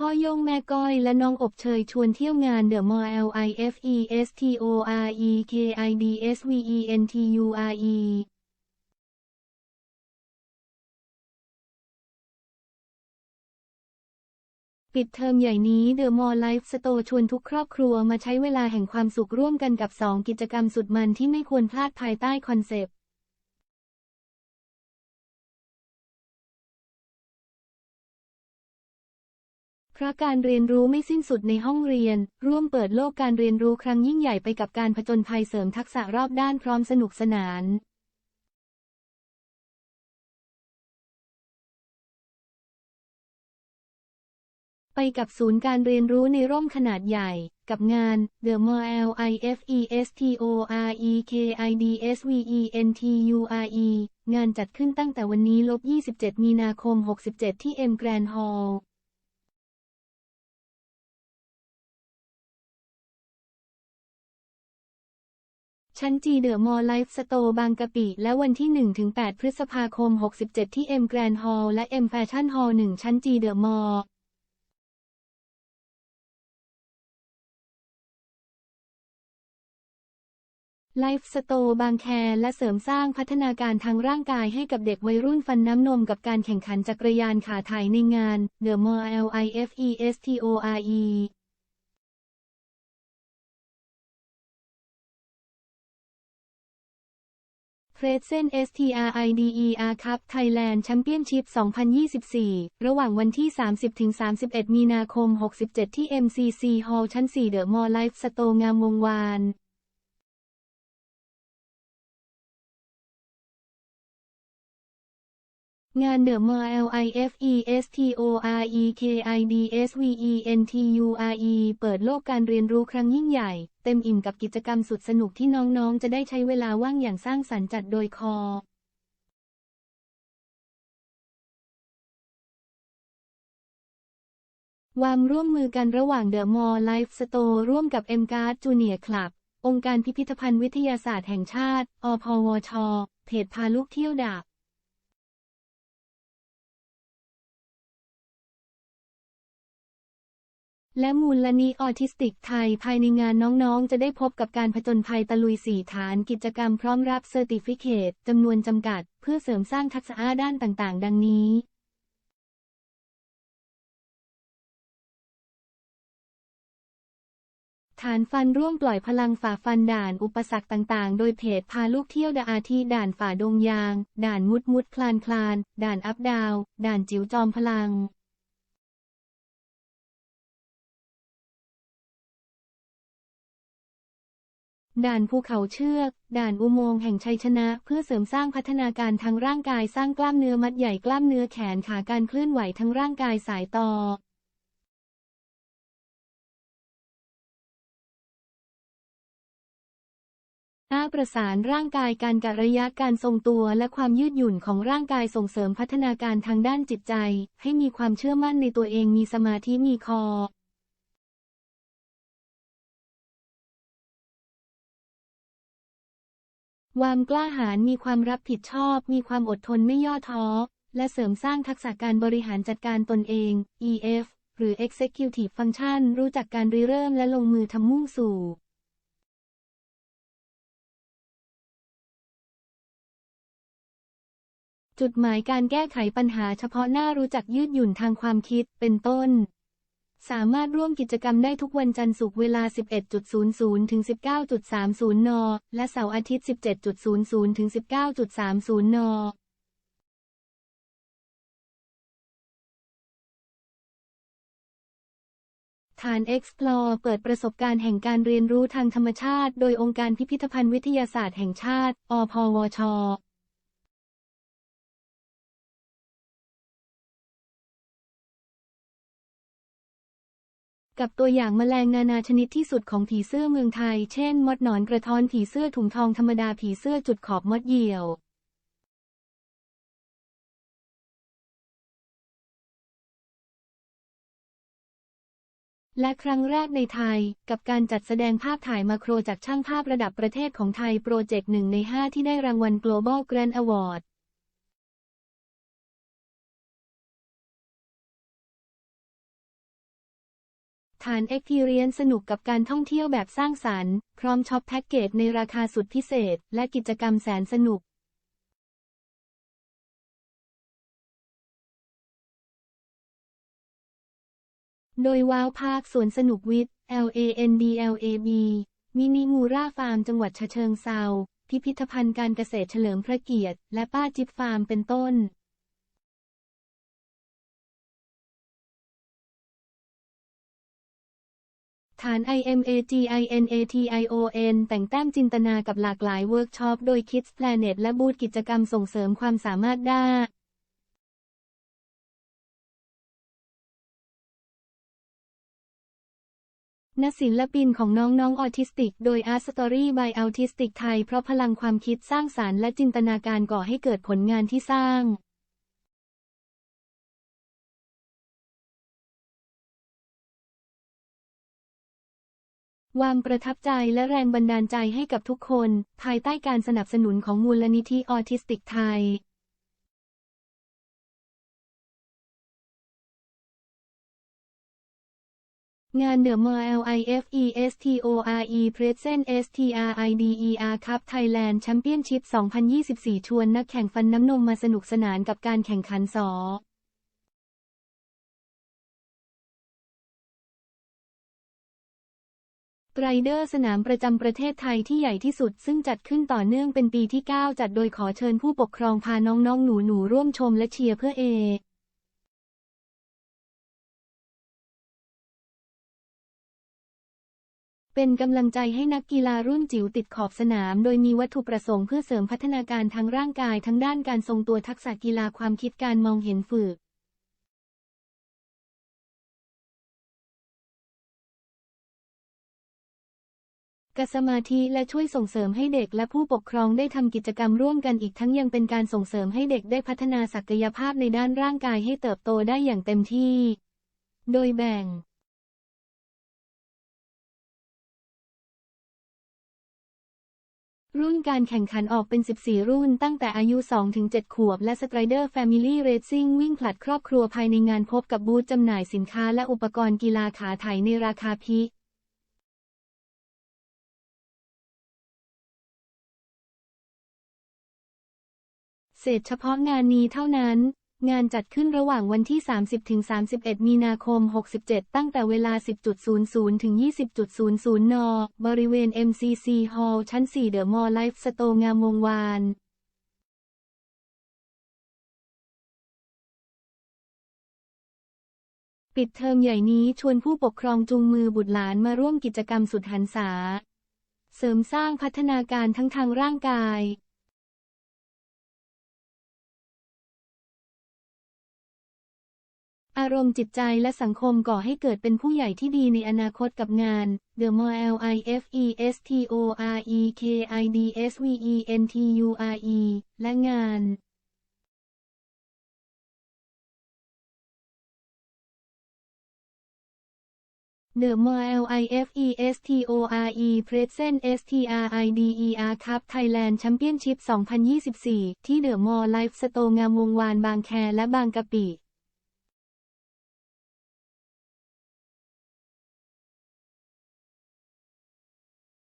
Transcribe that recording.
ข้อโยงแม่ก้อยและน้องอบเชยชวนเที่ยวงาน The Mall L I F E S T O R E K I D S V E N T U R E ปิดเทอมใหญ่นี้ The Mall Life Store ชวนทุกครอบครัวมาใช้เวลาแห่งความสุขร่วมกันกับ 2 กิจกรรมสุดมันที่ไม่ควรพลาดภายใต้คอนเซปต์ เพราะการเรียนรู้ไม่สิ้นสุดในห้องเรียน ร่วมเปิดโลกการเรียนรู้ครั้งยิ่งใหญ่ไปกับการผจญภัยเสริมทักษะรอบด้านพร้อมสนุกสนานไปกับศูนย์การเรียนรู้ในร่มขนาดใหญ่ กับงาน The Mall I F E S T O R E K I D S V E N T U R E งานจัดขึ้นตั้งแต่วันนี้ลบ 27 มีนาคม 67 ที่ M Grand Hall ชั้นจีเดอะมอลล์ไลฟ์สโตร์บางกะปิ และวันที่ 1-8 พฤษภาคม 67 ที่ M Grand Hall และ M Fashion Hall 1ชั้นจีเดอะมอลล์ไลฟ์สโตร์บางแคและเสริมสร้างพัฒนาการทางร่างกายให้กับเด็กวัยรุ่นฟันน้ำนมกับการแข่งขันจักรยานขาถ่ายในงาน The Mall L เฟรดเซน STRIDER ครับไทยแลนด์แชมเปี้ยนชิพ 2024 ระหว่างวันที่ 30-31 มีนาคม 67 ที่ MCC Hall ชั้น 4 เดอะมอลล์ไลฟ์สโตงามวงวาน งาน The Mall L I F E S T O R E K I D S V E N T U R E เปิดโลกการเรียนรู้ครั้งยิ่งใหญ่ เต็มอิ่มกับกิจกรรมสุดสนุกที่น้องๆ จะได้ใช้เวลาว่างอย่างสร้างสรรค์จัดโดยคอวามร่วมมือกันระหว่าง The Mall Life Store ร่วมกับ M Card Junior Club องค์การพิพิธภัณฑ์วิทยาศาสตร์แห่งชาติ อพวช เพจพาลูกเที่ยวดับ และมูลนิธิออทิสติกไทยภายในงานน้องๆ จะได้พบกับการผจญภัยตะลุยสี่ฐานกิจกรรมพร้อมรับเซอร์ติฟิเคตจำนวนจำกัด เพื่อเสริมสร้างทักษะด้านต่างๆ ดังนี้ฐานฟันร่วมปล่อยพลังฝ่าฟันด่านอุปสรรคต่างๆ โดยเพจพาลูกเที่ยวดาอาทีด่านฝ่าดงยาง ด่านมุดมุดคลานคลาน ด่านอัพดาว ด่านจิ๋วจอมพลัง ด่านภูเขาเชือก ด่านอุโมงค์แห่งชัยชนะ เพื่อเสริมสร้างพัฒนาการทางร่างกายสร้างกล้ามเนื้อมัดใหญ่กล้ามเนื้อแขนขาการเคลื่อนไหวทั้งร่างกายสายต่ออ้าประสานร่างกายการกะระยะการทรงตัวและความยืดหยุ่นของร่างกายส่งเสริมพัฒนาการทางด้านจิตใจ ให้มีความเชื่อมั่นในตัวเองมีสมาธิมีคอ ความกล้าหาญมีความรับผิดชอบ มีความอดทนไม่ย่อท้อ และเสริมสร้างทักษะการบริหารจัดการตนเอง EF หรือ Executive Function รู้จักการริเริ่มและลงมือทำมุ่งสู่จุดหมายการแก้ไขปัญหาเฉพาะหน้ารู้จักยืดหยุ่นทางความคิด เป็นต้น สามารถร่วมกิจกรรมได้ทุกวันจันทร์ศุกร์เวลา 11.00 ถึง 19.30 น และเสาร์อาทิตย์ 17.00 ถึง 19.30 นฐาน Explore เปิดประสบการณ์แห่งการเรียนรู้ทางธรรมชาติ โดยองค์การพิพิธภัณฑ์วิทยาศาสตร์แห่งชาติ อพวช กับตัวอย่างแมลงนานาชนิดที่สุดของผีเสื้อเมืองไทย เช่น มดหนอนกระท้อนผีเสื้อถุงทองธรรมดาผีเสื้อจุดขอบมดเหยี่ยวและครั้งแรกในไทย กับการจัดแสดงภาพถ่ายมาโครจากช่างภาพระดับประเทศของไทยโปรเจกต์หนึ่งใน 5 ที่ได้รางวัล Global Grand Award ฐาน Experience สนุกกับการท่องเที่ยวแบบสร้างสรรค์ พร้อมช็อปแพ็กเกจในราคาสุดพิเศษ และกิจกรรมแสนสนุกโดยว้าวพาคสวนสนุกวิทย์ LANDLAB มินิมูราฟาร์มจังหวัดฉะเชิงเซาพิพิธภัณฑ์การเกษตรเฉลิมพระเกียรติ และป้าจิ๊บฟาร์มเป็นต้น ฐาน IMAGINATION แต่งแต้มจินตนากับหลากหลายเวิร์กช็อปโดย Kids Planet และบูธกิจกรรมส่งเสริมความสามารถด้าณศิลปินของน้องๆออทิสติก โดย Art Story by Autistic ไทย เพราะพลังความคิดสร้างสารรค์และจินตนาการก่อให้เกิดผลงานที่สร้าง วางประทับใจและแรงบันดาลใจให้กับทุกคน ภายใต้การสนับสนุนของมูลนิธิออทิสติกไทยงาน The Mall LIFESTORE Present STRIDER Cup Thailand Championship 2024 ชวนนักแข่งฟันน้ำนมมาสนุกสนานกับการแข่งขันสอ ไรเดอร์สนามประจำประเทศไทยที่ใหญ่ที่สุด ซึ่งจัดขึ้นต่อเนื่องเป็นปีที่ 9 จัดโดยขอเชิญผู้ปกครองพาน้องๆ หนูๆ ร่วมชมและเชียร์เพื่อเอเป็นกำลังใจให้นักกีฬารุ่นจิ๋วติดขอบสนาม โดยมีวัตถุประสงค์เพื่อเสริมพัฒนาการทางร่างกายทั้งด้านการทรงตัวทักษะกีฬาความคิดการมองเห็นฝึก กสมาธิและช่วยส่งเสริมให้เด็กและผู้ปกครองได้ทำกิจกรรมร่วมกันอีกทั้งยังเป็นการส่งเสริมให้เด็กได้พัฒนาศักยภาพในด้านร่างกายให้เติบโตได้อย่างเต็มที่ โดยแบ่งรุ่นการแข่งขันออกเป็น 14 รุ่นตั้งแต่อายุ 2-7 ขวบ และ Strider Family Racing วิ่งผลัดครอบครัวภายในงานพบกับบูธจำหน่ายสินค้าและอุปกรณ์กีฬาขาไถในราคาพิ ษเฉพาะงานนี้เท่านั้น งานจัดขึ้นระหว่างวันที่ 30-31 มีนาคม 67 ตั้งแต่เวลา 10.00 ถึง 20.00 น บริเวณ MCC Hall ชั้น4 The Mall Life Store งามวงวานปิดเทอมใหญ่นี้ชวนผู้ปกครองจูงมือบุตรหลานมาร่วมกิจกรรมสุดหันษา เสริมสร้างพัฒนาการทั้งทางร่างกาย อารมณ์จิตใจและสังคมก่อให้เกิดเป็นผู้ใหญ่ที่ดีในอนาคตกับงาน The Mall LIFESTORE KIDSVENTURE และงาน The Mall LIFESTORE Present STRIDER Cup Thailand Championship 2024 ที่ The Mall Life Store งามวงวานบางแคและบางกะปิ